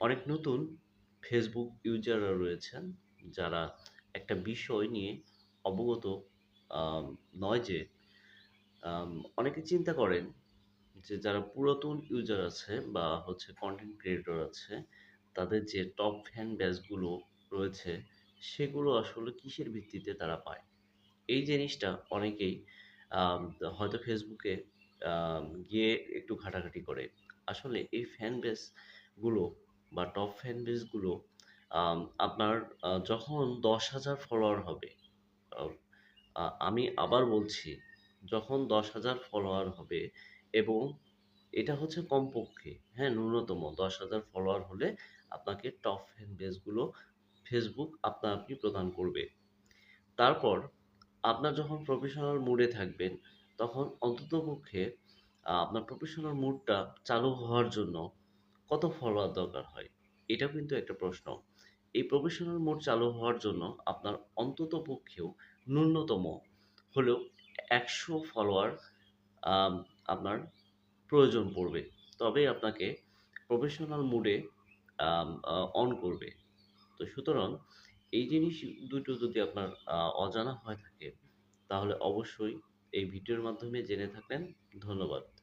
অনেক নতুন ফেসবুক ইউজাররা রয়েছেন যারা একটা বিষয় নিয়ে অবগত নয় যে অনেকে চিন্তা করেন যে যারা পুরাতন ইউজার আছে বা হচ্ছে কনটেন্ট ক্রিয়েটর আছে, তাদের যে টপ ফ্যান বেসগুলো রয়েছে, সেগুলো আসলে কিসের ভিত্তিতে তারা পায়? এই জিনিসটা অনেকেই হয়তো ফেসবুকে গিয়ে একটু ঘাটাঘাটি করে। আসলে এই ফ্যান বেসগুলো বা টপ ফ্যান বেসগুলো আপনার যখন দশ হাজার ফলোয়ার হবে, আমি আবার বলছি, যখন ১০,০০০ ফলোয়ার হবে এবং এটা হচ্ছে কমপক্ষে, হ্যাঁ? ন্যূনতম ১০,০০০ ফলোয়ার হলে আপনাকে টপ ফ্যান বেসগুলো ফেসবুক আপনা আপনি প্রদান করবে। তারপর আপনার যখন প্রফেশনাল মুডে থাকবেন, তখন অন্ততপক্ষে আপনার প্রফেশনাল মুডটা চালু হওয়ার জন্য কত ফলোয়ার দরকার হয়? এটাও কিন্তু একটা প্রশ্ন। এই প্রফেশনাল মুড চালু হওয়ার জন্য আপনার অন্তত অন্ততপক্ষেও ন্যূনতম হলেও ১০০ ফলোয়ার আপনার প্রয়োজন পড়বে। তবেই আপনাকে প্রফেশনাল মুডে অন করবে। তো সুতরাং এই জিনিস দুটো যদি আপনার অজানা হয়ে থাকে, তাহলে অবশ্যই এই ভিডিওর মাধ্যমে জেনে থাকবেন। ধন্যবাদ।